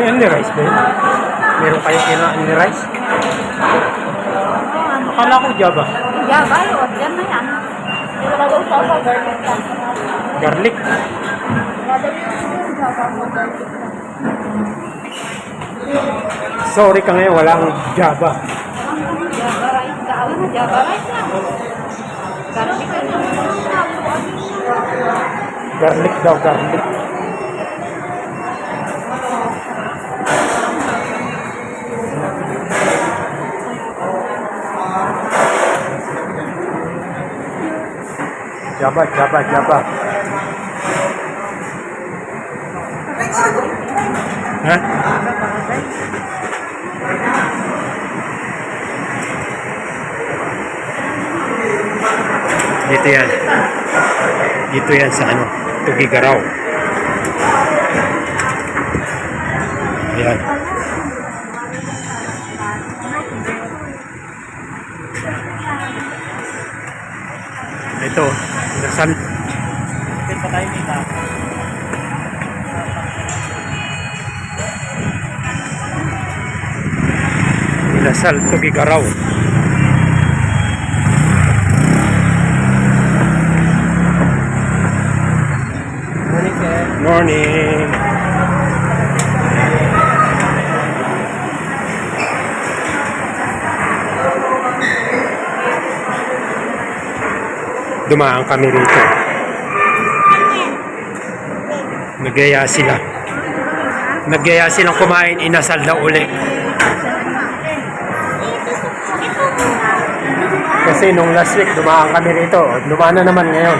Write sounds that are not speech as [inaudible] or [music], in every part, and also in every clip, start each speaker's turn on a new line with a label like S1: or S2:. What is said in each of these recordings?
S1: May only rice ba yun? Meron kayong kina only rice? Akala ko Java.
S2: Java yun, yan na yan. Garlic mo.
S1: Sorry ka ngayon, walang Java.
S2: Java rice ka. Ano na, Java rice. Garlic ka na.
S1: Garlic daw, garlic. Java, Java, Java. Ha? Dito yan. Dito yan sa ano, Tugigaraw. Ayan. Ito, nasal.
S3: Ito tayo kita.
S1: Inasal Tugigaraw.
S3: Morning, sir.
S1: Morning. Dumaan kami rito. Nagaya sila. Nagaya silang kumain, inasal na uli. Kasi nung last week, dumaan kami rito. Dumaan na naman ngayon.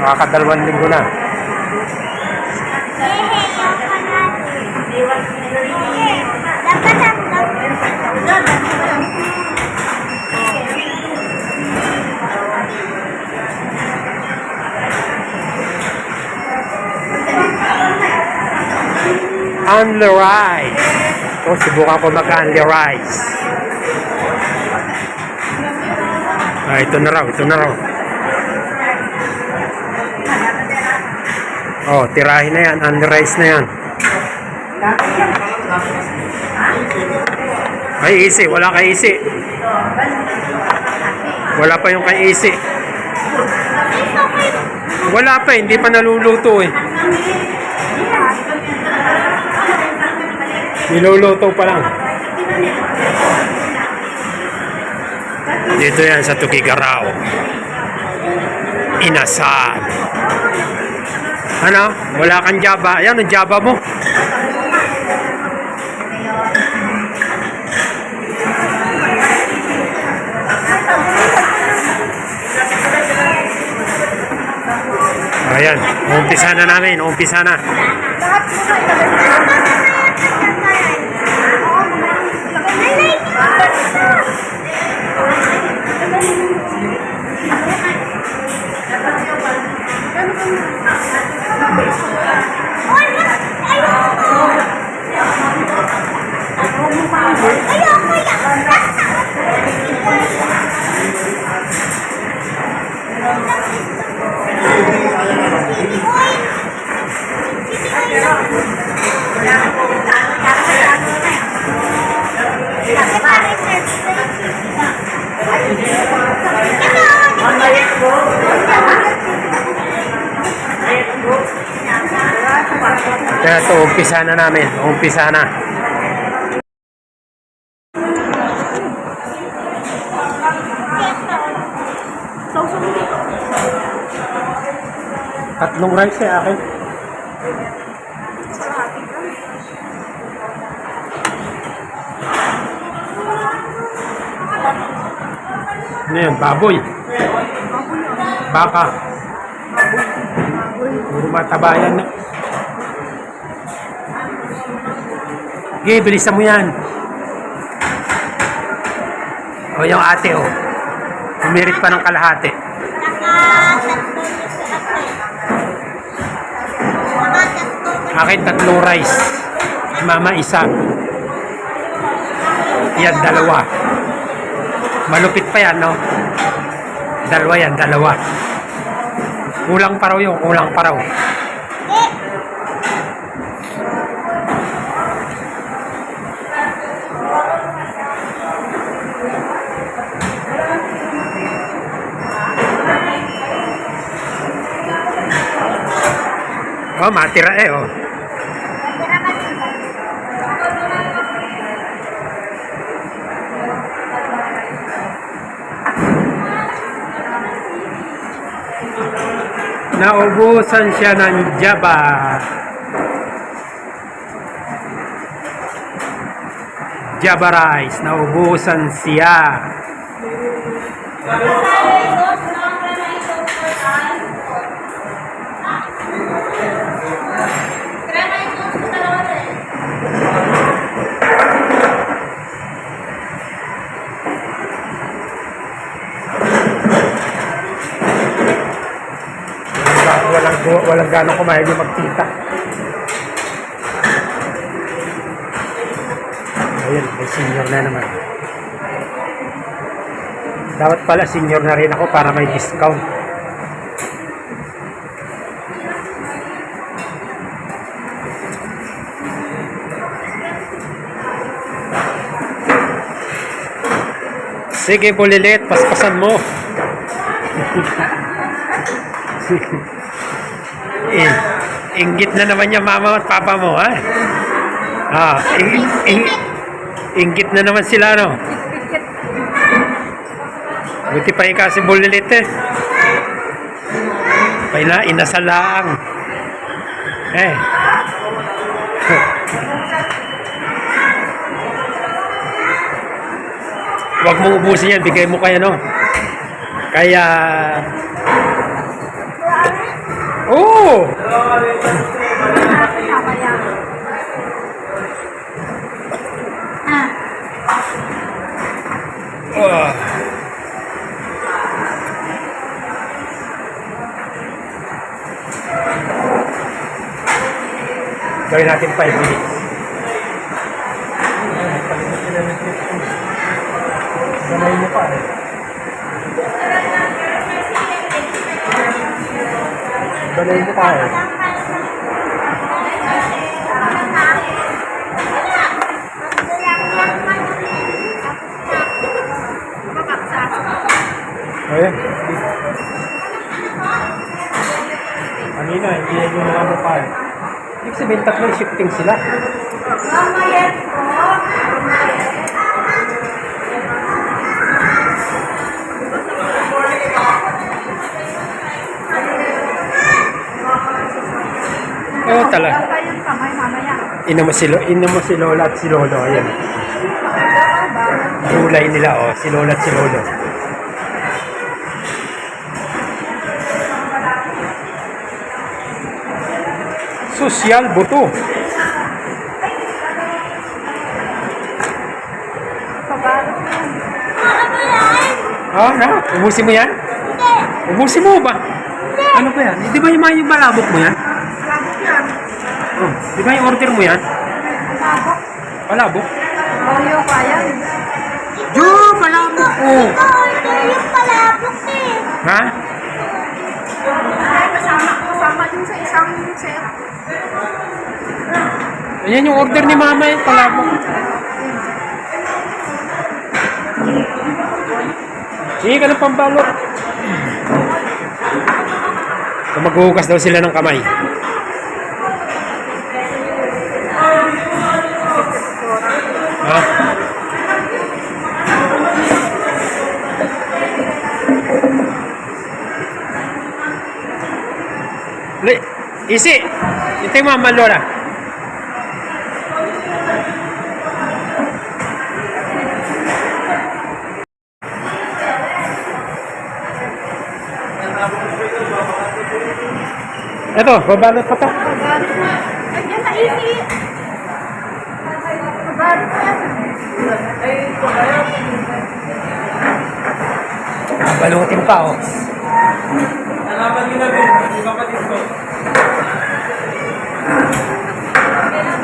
S1: Nakakadalawang linggo na. Only rice. O, subukan ko mag-only rice. Ah, ito na raw, ito na raw. Oh, tirahin na yan, only rice na yan. Ay, isi, wala kay isi. Wala pa yung kay isi. Wala pa, hindi pa naluluto eh. Niluluto pa lang. Dito yan sa Tugigarao. Inasal. Ano? Wala kang Java. Ayan, ang Java mo. Ayan, umpisa na namin, umpisa na. Kaya ito, umpisa na namin. Umpisa na. Tatlong rice eh akin. Ano yan? Baboy. Baka. Puro mataba yan. Okay, bilisan mo yan. O, yung ate, o. Umirit pa ng kalahati. Akin tatlong rice. Mama isa. Yan, dalawa. Malupit pa yan, no? Dalawa yan, dalawa. Kulang pa raw yun, kulang pa raw. Oh, matira eh, oh. Naubusan siya ng Java. Java rice, naubusan siya. Walang, walang, walang ganong kumain yung magtita. Ayun, may senior na naman. Dapat pala senior na rin ako para may discount. Sige, bulilit, paspasan mo. [laughs] eh, inggit na naman yung mama at papa mo, ha? Ah, ing, ing, inggit na naman sila, no? Buti pa ikaw si bulilit, eh. Paila, inasalaang. Eh. Huwag mo ubusin yan, bigay mo kaya, no? Kaya... Oh! Oh. Gawin natin 5 minutes. Ganay mo pa eh. Ganay mo pa eh. Kanina, hindi yung mga mukha eh. Ibig sabihin, tatlong shifting sila. Oo, talaga. Ina mo si, Lo- ina mo si Lola at si Lolo. Ayan. Gulay nila, oh. Si Lola at si Lolo. Sosyal buto. Ah, na? Ubusin mo yan? Ubusin mo ba? Ano ba yan? Di ba yung, mga- yung malabok mo yan? Oh, di ba yung order mo yan? Palabok?
S2: Oreo pa yan.
S1: Jo, palabok oh.
S4: yung palabok eh.
S1: Ha?
S2: Ay, kasama, kasama yung sa isang.
S1: Ayan yung order ni mama yung palabok. Sige ka ng pambalot. Kung maghuhugas daw sila ng kamay. Isi, ito mama Laura. Ito, babalot pa to.
S2: Ay, yan na easy. Babarit pa yan.
S1: Balutin pa, oh.
S3: Nalaman na din, yung kapatid ko.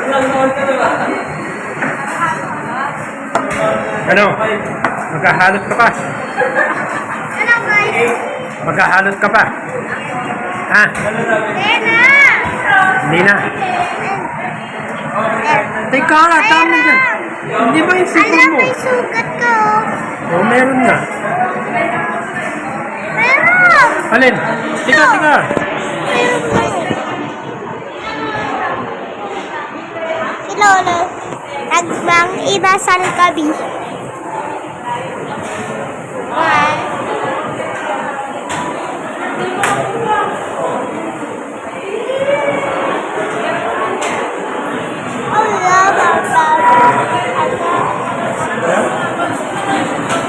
S3: Ilang taon ka na ba?
S1: Ano? Maghahalot ka pa.
S4: Ano guys?
S1: Maghahalot ka pa. Ha? Hindi na. Teka nga, tama dyan. Hindi ba yung
S4: Alam,
S1: mo?
S4: may sugat ko.
S1: Oo, meron nga.
S4: Meron!
S1: Alin? Tika, tika.
S4: Ba yun? Si Lolo, nagbang inasal kami. Allah,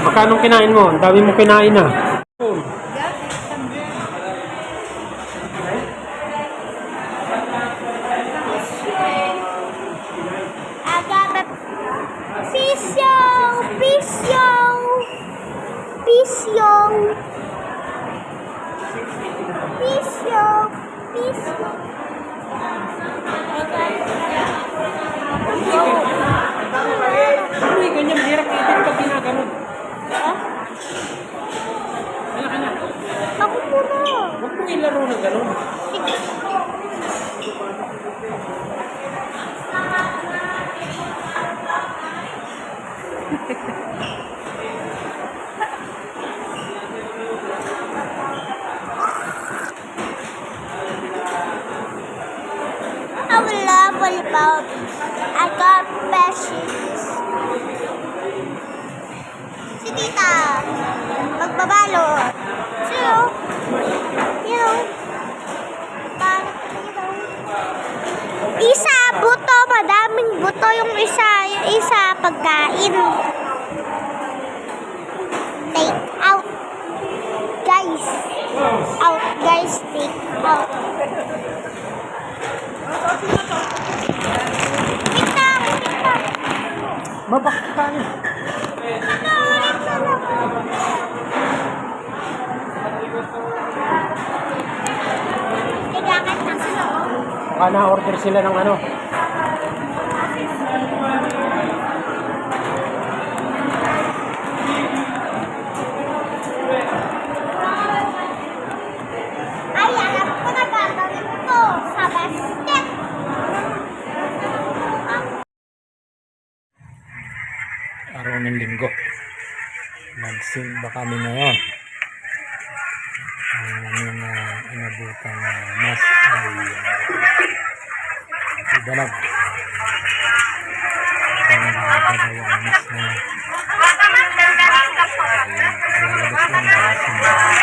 S1: Magkano kinain mo? Ang dami mo kinain na.
S4: Pisyo! Pisyo!
S1: Uy, ganyan, hirap itin pag ginaganon.
S4: Ako muna.
S1: Huwag mo ilaro na gano'n.
S4: I [laughs] will love volleyball. I got passions. Si Tita, magbabalo. So, you know, parang, you know, isa, buto, madaming buto yung isa, yung isa, pagkain. Take out. Guys. Out, guys, take out. Kita, kita.
S1: Mabakit tayo.
S4: Kita, ulit sa labas. Kailangan na sila.
S1: Baka na-order sila ng ano. araw ng linggo. Nagsimba kami ngayon? Ang aming uh, inabutang uh, mas ay uh, ibanag ang uh, dalawang mas na uh, lalabas lang uh, simbahan